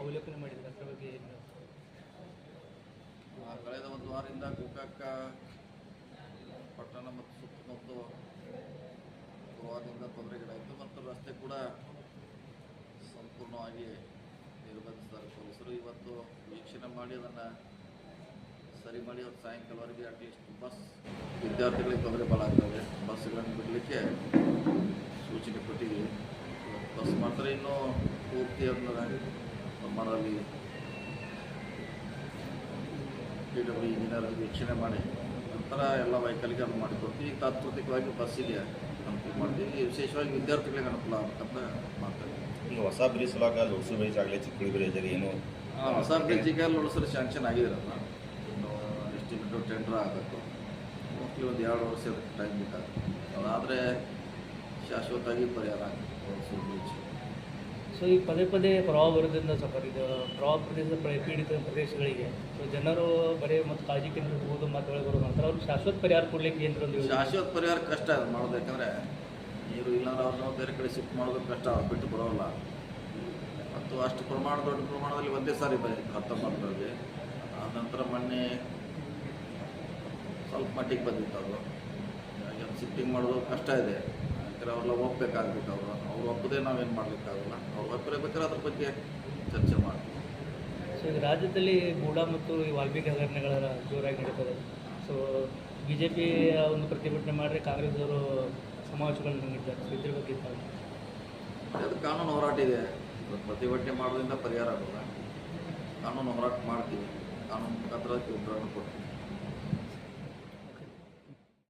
ಅವಲೋಕನ ಮಾಡಿದ್ರೆ, ಅದರ ಬಗ್ಗೆ ಕಳೆದ ಒಂದು ವಾರದಿಂದ ಗೋಕಾಕ ಪಟ್ಟಣ ಮತ್ತು ಸುತ್ತಮುತ್ತ ಪ್ರವಾಹದಿಂದ ತೊಂದರೆಗಳಾಯಿತು ಮತ್ತು ರಸ್ತೆ ಕೂಡ ಸಂಪೂರ್ಣವಾಗಿ ನಿರ್ಬಂಧಿಸಿದ್ದಾರೆ ಪೊಲೀಸರು. ಇವತ್ತು ವೀಕ್ಷಣೆ ಮಾಡಿ ಅದನ್ನು ಸರಿ ಮಾಡಿ ಅವತ್ತು ಸಾಯಂಕಾಲವರೆಗೆ ಅಟ್ಲೀಸ್ಟ್ ಬಸ್ ವಿದ್ಯಾರ್ಥಿಗಳಿಗೆ ತೊಂದರೆ ಭಾಳ ಆಗ್ತದೆ ಬಸ್ಗಳನ್ನು ಬಿಡಲಿಕ್ಕೆ ಸೂಚನೆ ಕೊಟ್ಟಿದ್ದೀವಿ. ಬಸ್ ಮಾತ್ರ ಇನ್ನೂ ಪೂರ್ತಿ ಅದನ್ನ ಪ್ರಮಾಣದಲ್ಲಿ ಡಿ ಡಬ್ಲ್ಯೂ ಇಂಜಿನಿಯರ್ ವೀಕ್ಷಣೆ ಮಾಡಿ ನಂತರ ಎಲ್ಲ ವೆಹಿಕಲ್ಗೆ ಅನುವು ಮಾಡಿಕೊಡ್ತೀವಿ. ತಾತ್ವಿಕವಾಗಿ ಬಸ್ ಬಸ್ಸಿಗೆ ಅನುಕೂಲ ಮಾಡ್ತೀವಿ. ವಿಶೇಷವಾಗಿ ವಿದ್ಯಾರ್ಥಿಗಳಿಗೆ ಅನುಕೂಲ ಆಗುತ್ತಂತ ಮಾತಾಡ್ತೀವಿ ಈಗ ಹೊಸ ಬ್ರಿಜ್ ಸಲಾಗ ಲೋಸು ಬ್ರಿಜ್ ಆಗಲಿ ಚಿಕ್ಕಳಿ ಬ್ರಿಜ್ ಆಗಲಿ ಏನು ಹೊಸ ಬ್ರಿಡ್ಜಿಗೆ ಉಳಿಸಲು ಶಾಂಕ್ಷನ್ ಆಗಿದ್ರಲ್ಲ ಇನ್ನು ಎಸ್ಟಿಮೇಟು ಟೆಂಡರ್ ಆಗಬೇಕು ಮೋಸ್ಟ್ಲಿ ಒಂದು ಎರಡು ವರ್ಷ ಅದಕ್ಕೆ ಟೈಮ್ ಬೇಕಾಗುತ್ತೆ ಅದಾದರೆ ಶಾಶ್ವತವಾಗಿ ಪರಿಹಾರ ಆಗುತ್ತೆ ಹೊಸ ಬ್ರಿಡ್ಜ್ ಸೊ ಈ ಪದೇ ಪದೇ ಪ್ರವಾಹ ಬರೋದ್ರಿಂದ ಇದು, ಪ್ರವಾಹ ಪ್ರದೇಶದ ಪ್ರ- ಪೀಡಿತ ಪ್ರದೇಶಗಳಿಗೆ ಸೊ ಜನರು ಬರೀ ಮತ್ತು ಕಾಳಜಿ ಕೇಂದ್ರ ಹೋಗೋದು ಮಾತುಗಳು ಬರೋದು ನಂತರ ಅವ್ರಿಗೆ ಶಾಶ್ವತ ಪರಿಹಾರ ಕೊಡ್ಲಿಕ್ಕೆ ಏನು ಒಂದು? ಶಾಶ್ವತ ಪರಿಹಾರ ಕಷ್ಟ ಅದು ಮಾಡೋದು ಯಾಕಂದರೆ ನೀರು ಇಲ್ಲಾಂದ್ರೆ ಅವ್ರನ್ನ ಬೇರೆ ಕಡೆ ಶಿಫ್ಟ್ ಮಾಡೋದು ಕಷ್ಟ ಬಿಟ್ಟು ಬರೋಲ್ಲ. ಮತ್ತು ಅಷ್ಟು ಪ್ರಮಾಣ, ದೊಡ್ಡ ಪ್ರಮಾಣದಲ್ಲಿ ಒಂದೇ ಸಾರಿ ಬಂದಿತ್ತು ಹತ್ತೊಂಬತ್ತರಲ್ಲಿ ಆ ನಂತರ ಮೊನ್ನೆ ಸ್ವಲ್ಪ ಮಟ್ಟಿಗೆ ಬಂದಿತ್ತು ಅವರು ಅದು ಶಿಫ್ಟಿಂಗ್ ಮಾಡೋದು ಕಷ್ಟ ಇದೆ. ಯಾಕಂದರೆ ಅವ್ರೆಲ್ಲ ಒಪ್ಪಬೇಕಾಗ್ಬಿಟ್ಟು ಅವರು. ಅವ್ರು ಒಪ್ಪದೇ ನಾವೇನು ಮಾಡಲಿಕ್ಕಾಗಲ್ಲ. ಅವ್ರು ಒಪ್ಪಿರಬೇಕಾದ್ರೆ ಅದ್ರ ಬಗ್ಗೆ ಚರ್ಚೆ ಮಾಡ್ತೀವಿ. ಸೊ ಈಗ ರಾಜ್ಯದಲ್ಲಿ ಗೂಢ ಮತ್ತು ಈ ವಾಲ್ಮೀಕಿ ಹಗರಣಗಳ ಜೋರಾಗಿ ನಡೀತದೆ. ಸೊ ಬಿ ಜೆ ಪಿ ಒಂದು ಪ್ರತಿಭಟನೆ ಮಾಡಿದ್ರೆ ಕಾಂಗ್ರೆಸ್ ಅವರು ಸಮಾವೇಶಗಳನ್ನು ನೀಡಿದ್ದಾರೆ ಸೊ ಇದ್ರ ಬಗ್ಗೆ ಅದು ಕಾನೂನು ಹೋರಾಟ ಇದೆ. ಪ್ರತಿಭಟನೆ ಮಾಡೋದ್ರಿಂದ ಪರಿಹಾರ ಆಗೋಲ್ಲ. ಕಾನೂನು ಹೋರಾಟ ಮಾಡ್ತೀವಿ. ಕಾನೂನು ಮುಖಾಂತರ ಉತ್ತರವನ್ನು ಕೊಡ್ತೀವಿ.